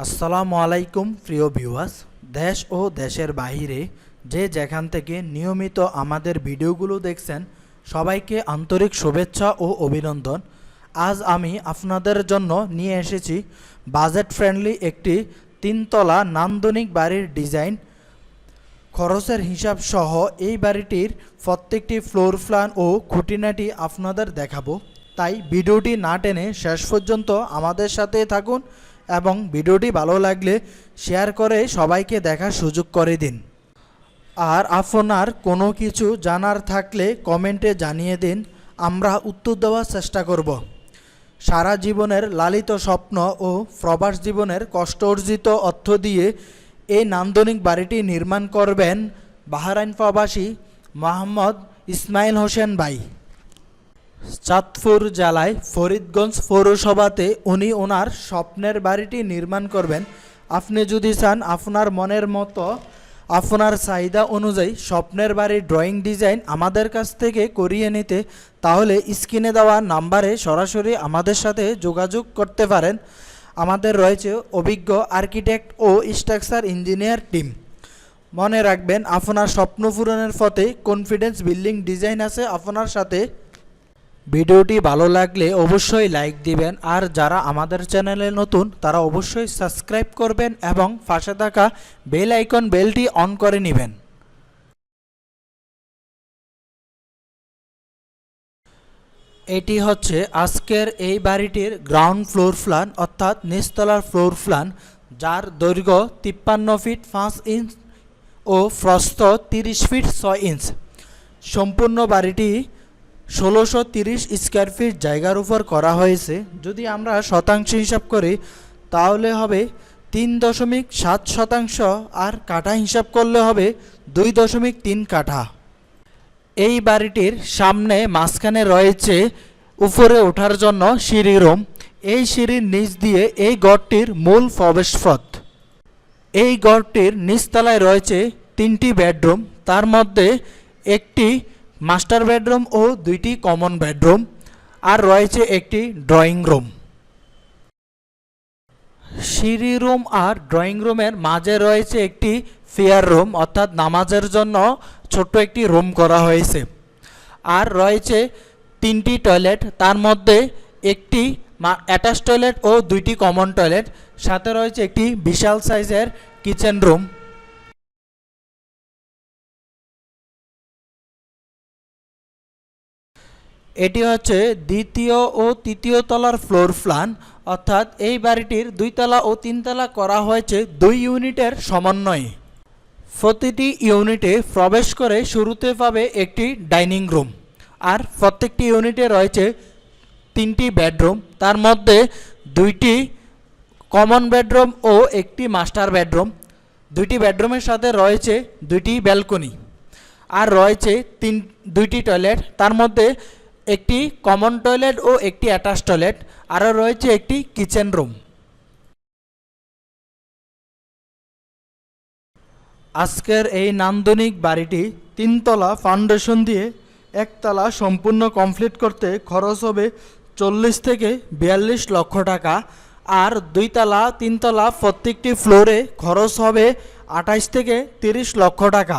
আসসালামু আলাইকুম, প্রিয় ভিউয়ার্স। দেশ ও দেশের বাইরে যে যেখান থেকে নিয়মিত আমাদের ভিডিওগুলো দেখছেন, সবাইকে আন্তরিক শুভেচ্ছা ও অভিনন্দন। আজ আমি আপনাদের জন্য নিয়ে এসেছি বাজেট ফ্রেন্ডলি একটি তিনতলা নান্দনিক বাড়ির ডিজাইন। খরচের হিসাব সহ এই বাড়িটির প্রত্যেকটি ফ্লোর প্ল্যান ও খুঁটিনাটি আপনাদের দেখাবো। তাই ভিডিওটি না টেনে শেষ পর্যন্ত আমাদের সাথে থাকুন। এবং ভিডিওটি ভালো লাগলে শেয়ার করে সবাইকে দেখার সুযোগ করে দিন। আর আপনার কোনো কিছু জানার থাকলে কমেন্টে জানিয়ে দিন, আমরা উত্তর দেওয়ার চেষ্টা করব। সারা জীবনের লালিত স্বপ্ন ও প্রবাস জীবনের কষ্ট অর্জিত অর্থ দিয়ে এই নান্দনিক বাড়িটি নির্মাণ করবেন বাহারাইন প্রবাসী মোহাম্মদ ইসমাইল হোসেন ভাই। চাঁদপুর জেলায় ফরিদগঞ্জ পৌরসভাতে উনি ওনার স্বপ্নের বাড়িটি নির্মাণ করবেন। আপনি যদি চান আপনার মনের মতো, আপনার চাহিদা অনুযায়ী স্বপ্নের বাড়ির ড্রয়িং ডিজাইন আমাদের কাছ থেকে করিয়ে নিতে, তাহলে স্ক্রিনে দেওয়া নাম্বারে সরাসরি আমাদের সাথে যোগাযোগ করতে পারেন। আমাদের রয়েছে অভিজ্ঞ আর্কিটেক্ট ও স্ট্রাকচার ইঞ্জিনিয়ার টিম। মনে রাখবেন, আপনার স্বপ্ন পূরণের পথে কনফিডেন্স বিল্ডিং ডিজাইন আছে আপনার সাথে। ভিডিওটি ভালো লাগলে অবশ্যই লাইক দিবেন, আর যারা আমাদের চ্যানেলে নতুন, তারা অবশ্যই সাবস্ক্রাইব করবেন এবং পাশে থাকা বেল আইকন, বেলটি অন করে নেবেন। এটি হচ্ছে আজকের এই বাড়িটির গ্রাউন্ড ফ্লোর প্ল্যান অর্থাৎ নিচতলার ফ্লোর প্ল্যান যার দৈর্ঘ্য তিপ্পান্ন ফিট পাঁচ ইঞ্চ ও প্রস্থ তিরিশ ফিট ছয় ইঞ্চ। সম্পূর্ণ বাড়িটি ষোলোশো তিরিশ স্কোয়ার ফিট জায়গার উপর করা হয়েছে। যদি আমরা শতাংশ হিসাব করি, তাহলে হবে তিন দশমিক সাত শতাংশ আর কাঠা হিসাব করলে হবে দুই দশমিক তিন কাঠা। এই বাড়িটির সামনে মাঝখানে রয়েছে উপরে ওঠার জন্য সিঁড়ি রুম। এই সিঁড়ির নিচ দিয়ে এই গড়টির মূল প্রবেশপথ। এই গড়টির নিচতলায় রয়েছে তিনটি বেডরুম। তার মধ্যে একটি মাস্টার বেডরুম ও দুইটি কমন বেডরুম, আর রয়েছে একটি ড্রয়িং রুম। সিঁড়ি রুম আর ড্রয়িং রুমের মাঝে রয়েছে একটি ফেয়ার রুম, অর্থাৎ নামাজের জন্য ছোট্ট একটি রুম করা হয়েছে। আর রয়েছে তিনটি টয়লেট, তার মধ্যে একটি অ্যাটাচ টয়লেট ও দুইটি কমন টয়লেট। সাথে রয়েছে একটি বিশাল সাইজের কিচেন রুম। এটি হচ্ছে দ্বিতীয় ও তৃতীয় তলার ফ্লোর প্ল্যান। অর্থাৎ এই বাড়িটির দুইতলা ও তিনতলা করা হয়েছে দুই ইউনিটের সমন্বয়ে। প্রতিটি ইউনিটে প্রবেশ করে শুরুতে পাবে একটি ডাইনিং রুম আর প্রত্যেকটি ইউনিটে রয়েছে তিনটি বেডরুম। তার মধ্যে দুইটি কমন বেডরুম ও একটি মাস্টার বেডরুম। দুইটি বেডরুমের সাথে রয়েছে দুইটি ব্যালকনি আর রয়েছে তিন, দুইটি টয়লেট। তার মধ্যে একটি কমন টয়লেট ও একটি অ্যাটাচ টয়লেট আরও রয়েছে একটি কিচেন রুম আজকের এই নান্দনিক বাড়িটি তিনতলা ফাউন্ডেশন দিয়ে একতলা সম্পূর্ণ কমপ্লিট করতে খরচ হবে চল্লিশ থেকে বিয়াল্লিশ লক্ষ টাকা, আর দুইতলা তিনতলা প্রত্যেকটি ফ্লোরে খরচ হবে আঠাইশ থেকে তিরিশ লক্ষ টাকা।